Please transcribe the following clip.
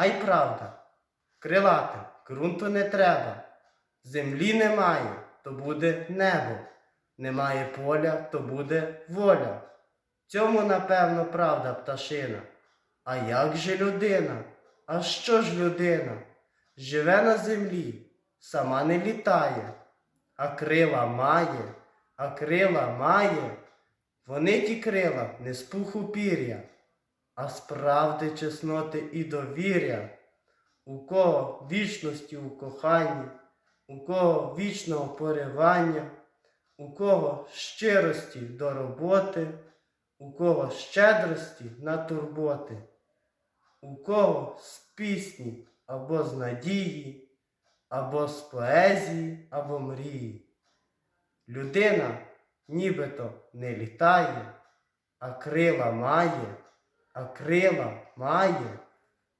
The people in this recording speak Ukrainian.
А й правда, крилатим ґрунту не треба. Землі немає, то буде небо. Немає поля, то буде воля. Цьому, напевно, правда пташина. А як же людина? А що ж людина? Живе на землі, сама не літає, а крила має, а крила має. Вони ті крила не з пуху пір'я, а з правди, чесноти і довір'я. У кого вічності у коханні, у кого вічного поривання, у кого щирості до роботи, у кого щедрості на турботи, у кого з пісні або з надії, або з поезії, або мрії. Людина нібито не літає, а крила має, а має.